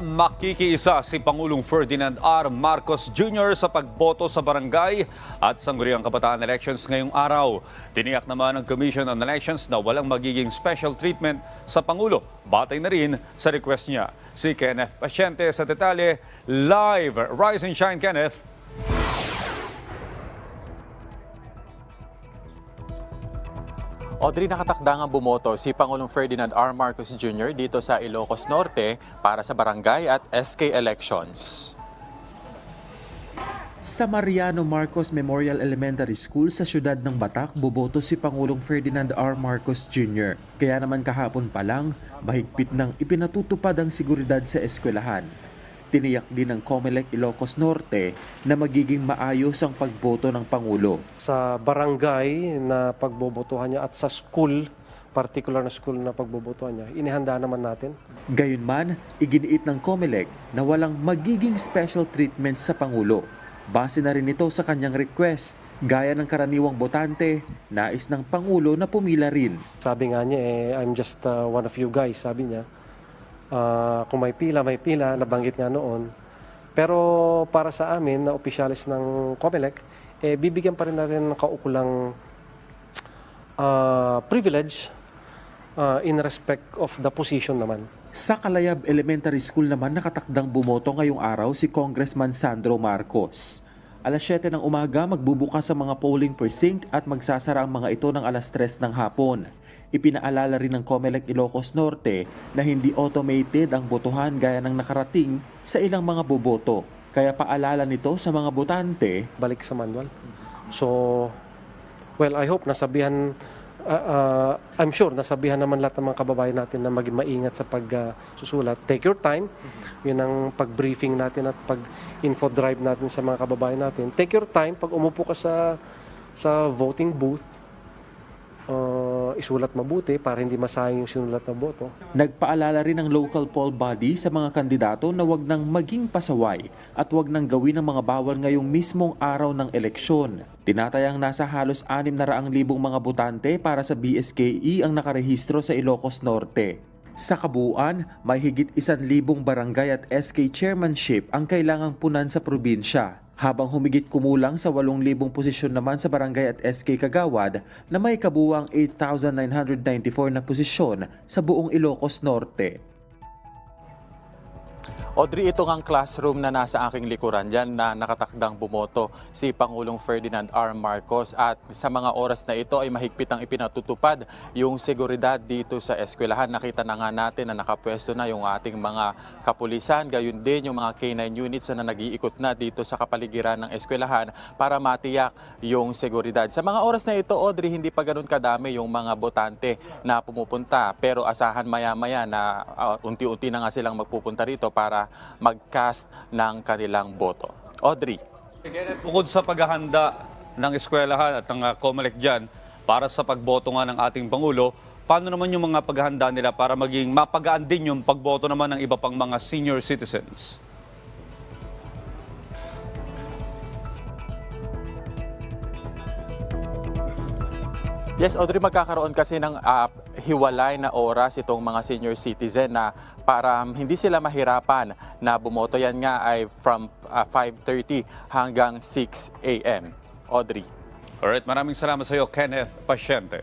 Makikiisa si Pangulong Ferdinand R. Marcos Jr. sa pagboto sa barangay at sangguniang kabataan elections ngayong araw. Tiniyak naman ng Commission on Elections na walang magiging special treatment sa Pangulo. Batay na rin sa request niya. Si Kenneth Pasyente sa detalye, live. Rise and shine, Kenneth. Audrey, nakatakdang ang bumoto si Pangulong Ferdinand R. Marcos Jr. dito sa Ilocos Norte para sa barangay at SK elections. Sa Mariano Marcos Memorial Elementary School sa siyudad ng Batak, boboto si Pangulong Ferdinand R. Marcos Jr. Kaya naman kahapon pa lang, mahigpit nang ipinatutupad ang seguridad sa eskwelahan. Tiniyak din ng COMELEC Ilocos Norte na magiging maayos ang pagboto ng Pangulo. sa barangay na pagbobotohan niya at sa school, particular na school na pagbobotohan niya, inihanda naman natin. Gayunman, iginiit ng COMELEC na walang magiging special treatment sa Pangulo. Base na rin ito sa kanyang request. Gaya ng karaniwang botante, nais ng Pangulo na pumila rin. Sabi nga niya, eh, I'm just uh, one of you guys, sabi niya. Ah, kung may pila, may pila, nabanggit nga noon. Pero para sa amin, na opisyalis ng COMELEC, eh, bibigyan pa rin natin ng kaukulang ah, privilege ah, in respect of the position naman. Sa Kalayab Elementary School naman nakatakdang bumoto ngayong araw si Congressman Sandro Marcos. Alas 7 ng umaga magbubukas ang mga polling precinct at magsasara ang mga ito ng alas 3 ng hapon. Ipinaalala rin ng COMELEC Ilocos Norte na hindi automated ang botohan gaya ng nakarating sa ilang mga boboto. Kaya paalala nito sa mga botante balik sa manual. So, well, I hope nasabihan, uh, uh, I'm sure nasabihan naman lahat ng mga kababayan natin na maging maingat sa pagsusulat. Take your time. Yun ang pag-briefing natin at pag-info drive natin sa mga kababayan natin. Take your time. Pag umupo ka sa, sa voting booth, uh, isulat mabuti para hindi masayang yung sinulat na boto. Nagpaalala rin ng local poll body sa mga kandidato na wag nang maging pasaway at wag nang gawin ang mga bawal ngayong mismong araw ng eleksyon. Tinatayang nasa halos 600,000 mga botante para sa BSKE ang nakarehistro sa Ilocos Norte. Sa kabuuan, may higit 1,000 barangay at SK chairmanship ang kailangang punan sa probinsya. Habang humigit kumulang sa 8,000 posisyon naman sa barangay at SK Kagawad na may kabuwang 8,994 na posisyon sa buong Ilocos Norte. Audrey, ito ang classroom na nasa aking likuran dyan na nakatakdang bumoto si Pangulong Ferdinand R. Marcos at sa mga oras na ito ay mahigpit ang ipinatutupad yung seguridad dito sa eskwelahan. Nakita na nga natin na nakapwesto na yung ating mga kapulisan, gayon din yung mga K-9 units na nag-iikot na dito sa kapaligiran ng eskwelahan para matiyak yung seguridad. Sa mga oras na ito, Audrey, hindi pa ganun kadami yung mga botante na pumupunta pero asahan maya-maya na uh, unti-unti na nga silang magpupunta rito para mag-cast ng kanilang boto. Audrey. Bukod sa paghahanda ng eskwelahan at ng uh, COMELEC dyan para sa pagboto nga ng ating Pangulo, paano naman yung mga paghahanda nila para maging mapagaan din yung pagboto naman ng iba pang mga senior citizens? Yes, Audrey, magkakaroon kasi ng ah, hiwalay na oras itong mga senior citizen na para hindi sila mahirapan na bumoto. Yan nga ay from ah, 5.30 hanggang 6 a.m. Audrey. Alright, maraming salamat sa iyo, Kenneth Pasyente.